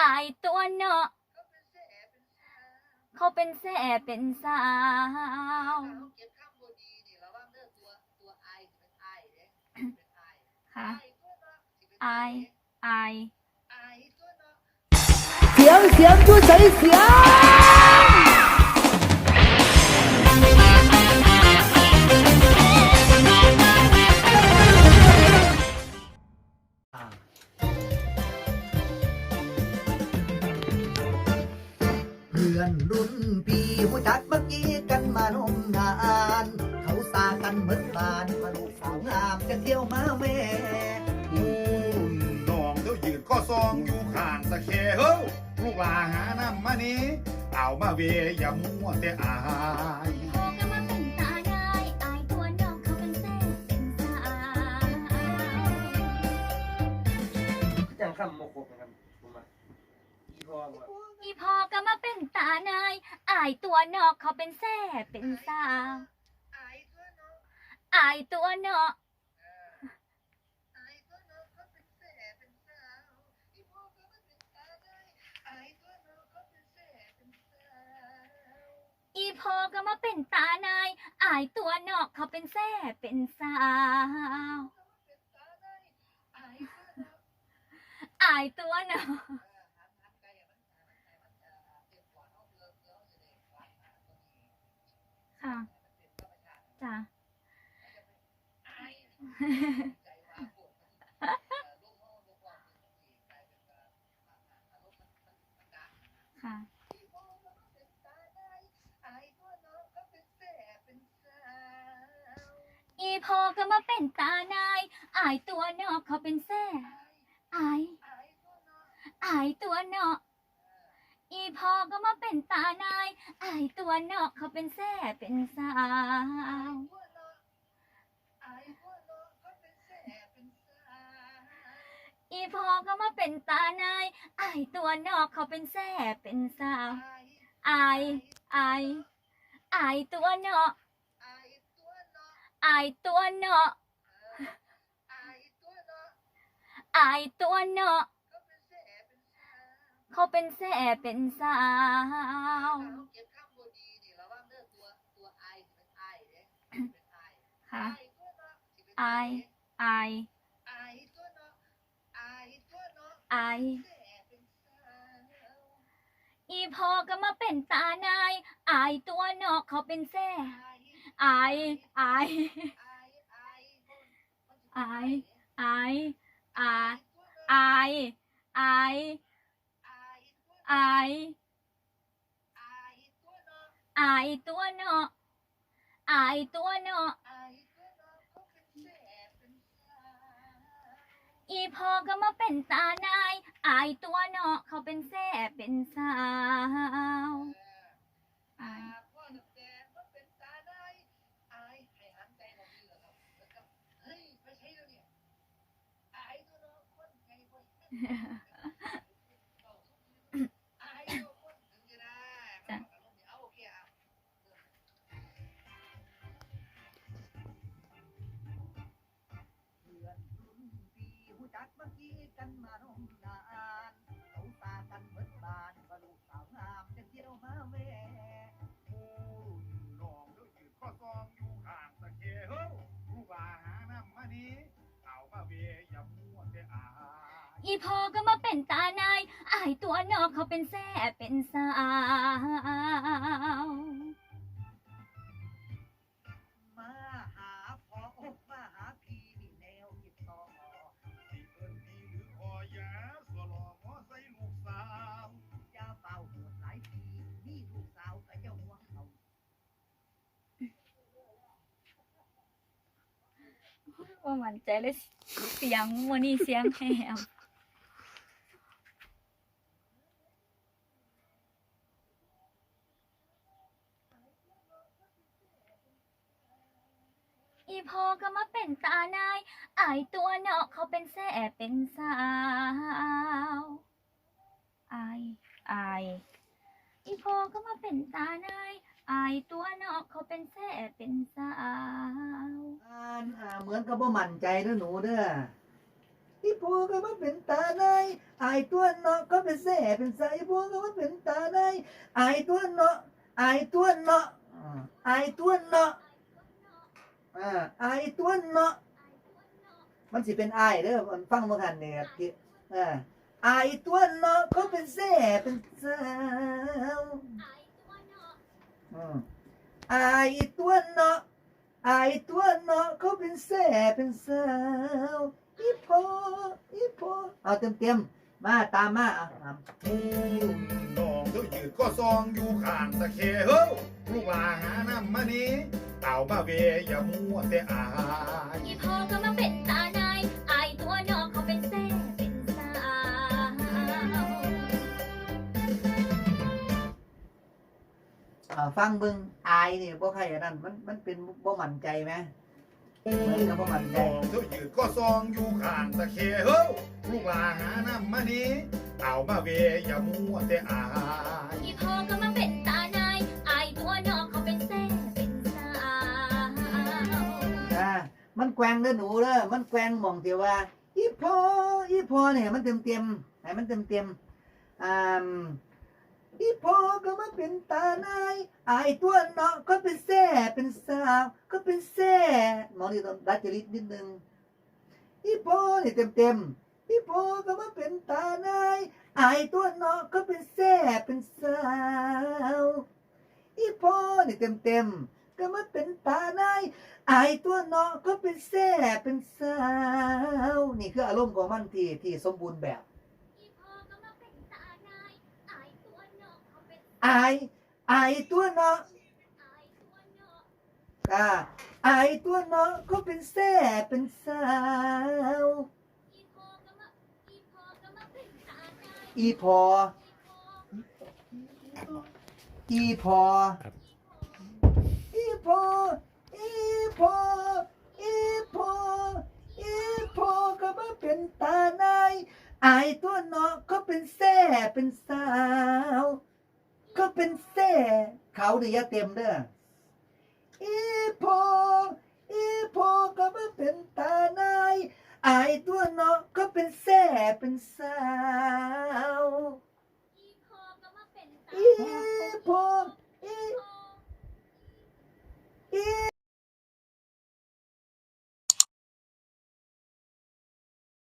อายตัวเนาะเขาเป็นแส่เป็นสาวเก็บข้ามบดีนี่ระวังเด้อตัวตัวไอสิเป็นไอเด้เป็นไอค่ะไอตัวเนาะสิเป็นอายอายไอตัวเนาะเสียงเสียงช่วยใส่เสียง พื่อนรุ่นพี่ผู้จักเมื่อกี้กันมานมนาน เขาสากันเหมือนบานมาลูกสาวงามจะเที่ยวมาแม่อู้น้องเจ้ายืนข้อซองอยู่ข้างสะเคเฮ้าลูกหลาหาน้ำมานี้เอามาเวอย่ามัวแต่อายพอก็มาเป็นตาได้อายตัวเนาะเขาเป็นแส่เป็นสาวจังคำโมโคนะครับผมว่าอีพอว่า อีพอก็มาเป็นตานายอายตัวนอกเขาเป็นแส่เป็นสาวอตัวนาอายตัวเนอตัวนาะเขาเป็นแส่เป็นสาวอีพ่อก็มันเป็นตาได้ไอตัวเนาะเขาเป็นแส่เป็นสาวอีพอก็มาเป็นตานายอายตัวนอกเขาเป็นแส่เป็นสาวเป็นตาได้ไอตัวเนาะอายตัวนาะ หันหันไกลอะมันมันมันจะเต็มปอดเอาเรือเรือเอาเสด็จวัดหาตัวนี้ ค่ะมันเป็นธรรมชาจ้ะไอใจว่าปวดมันเอ่อลูกห้องลูกว่างเป็นสีกลายเป็นการอารมณ์มันมันมันดังค่ะที่พ่อก็เป็นตาได้ไอ้ตัวน้องก็เป็นแสบเป็นสาวอีพอก็มาเป็นตานายอายตัวนอกเขาเป็นแส่อายไอ้ตัวน้องอายตัวนอก อีพอก็มาเป็นตานายอายตัวนอกเขาเป็นแส่เป็นสาวตัวน้องไอ้ตัวน้องก็เป็นแสบเป็นสาว อีพอก็มาเป็นตานายอายตัวนอกเขาเป็นแส่เป็นสาวไอ้อายอายอายตัวนอกไอ้ตัวน้องอายตัวนอกไอ้ตัวน้องอายตัวนอก ก็เป็นแสบเป็นสาว เขาเป็นแส่เป็นสาวเอาเก็บข้ามบดีนี่ระวังเด้อตัวตัวไอเป็นไอเด้เป็นไอค่ะไอ้ตัวน้อไอไอ้ตัวน้องไอ้ตัวน้องอายแสบเป็นสาวอีพอก็มาเป็นตานายอายตัวนอกเขาเป็นแส่ไอ้อายอายไอไอ้อายอายอายอาย อายอายตัวเนาะอายตัวเนาะอีพอก็มาเป็นตานาย อายตัวเนาะเขาเป็นแส่เป็นสาวอายเอีพอก็มาเป็นตานายอายตัวนอกเขาเป็นแส่เป็นสาวมาหาพออกมาหาพี่นี่แนวคิดต่อสิเอิ้นพี่หรือคอยาสวลอมอใส่ลูกสาวอย่าเฝ้าโหดหลายปีนี่ลูกสาวก็จะห่วงเขาว่ามันใจเลยเสียงวันนี้เสียงแหบ อีพอก็มาเป็นตานาย อายตัวนอกเขาเป็นแส่เป็นสาวอายอายอีพอก็มาเป็นตานาย อายตัวนอกเขาเป็นแส่เป็นสาวอ่านอ่าเหมือนกับว่ามั่นใจเด้อหนูเด้ออีโพก็มาเป็นตาในอายตัวเนาะก็เป็นแส่เป็นสายอีโพก็มาเป็นตาในอายตัวเนาะอายตัวเนาะอ่าอายตัวเนาะ อ่าอายตัวเนาะมันสิเป็นอายเด้อมันฟังเมื่อกันเนี่ยที่อ่าอายตัวเนาะก็เป็นแส่เป็นสาวอืมอายตัวเนาะอายตัวเนาะก็เป็นแส่เป็นสาวอีพอีโพเอาเต็มเต็มมาตามมาอะอะหมูรุ่นน้องเจ้ายืนก็ซองอยู่ข้างตะเคเฮ้าลูกหลาหาน้ำมานี้ เอามาเวอย่ามัวแต่อายอีพ่อก็มาเป็นตานายอายตัวนอกเขาเป็นแซ่เป็นสาวอ่าฟังเบิ่งอายนี่บ่ใครอันนั้นมันมันเป็นบ่มั่นใจไหมเหมือนกับบ่มั่นใจน้องเจ้ายืนก็ซองอยู่ข้างตะเคเฮ้าลูกหลาหาน้ำมานี้เอามาเวอย่ามัวแต่อาย อีพ่อก็ มันแกว่งเด้อหนูเด้อมันแกว่งมองที่ว่า อีพออีพอเนี่ยมันเต็มเต็มๆให้มันเต็มเต็มอ่าอีพอก็มาเป็นตานายอายตัวเนาะก็เป็นแซ่เป็นสาว ก็เป็นแซ่มองนี่ต้องดัดจริตนิดนึงอีพอเนี่ยเต็มเต็มอีพอก็มาเป็นตานายอายตัวเนาะก็เป็นแซ่เป็นสาว อีพอเนี่ยเต็มเต็ม ก็มาเป็นตานายอายตัวเนาะก็เป็นแซ่เป็นสาว นี่คืออารมณ์ของมันที่ที่สมบูรณ์แบบอีพ่อก็มาเป็นตานายอายตัวนอกเขาเป็นอายอายตัวเนาะอายตัวนอกอ่าอายตัวเนาะก็เป็นแซ่เป็นสาวอีพ่อก็มาอีพ่อ พออีพออีพออีพออีพอก็มาเป็นตานอายตัวเนาะก็เป็นแซ่เป็นสาว ก็เป็นแซ่เขาเนี่ยย่าเต็มเด้ออีพออีพอก็มาเป็นตานอายตัวเนาะก็เป็นแซ่เป็นสาว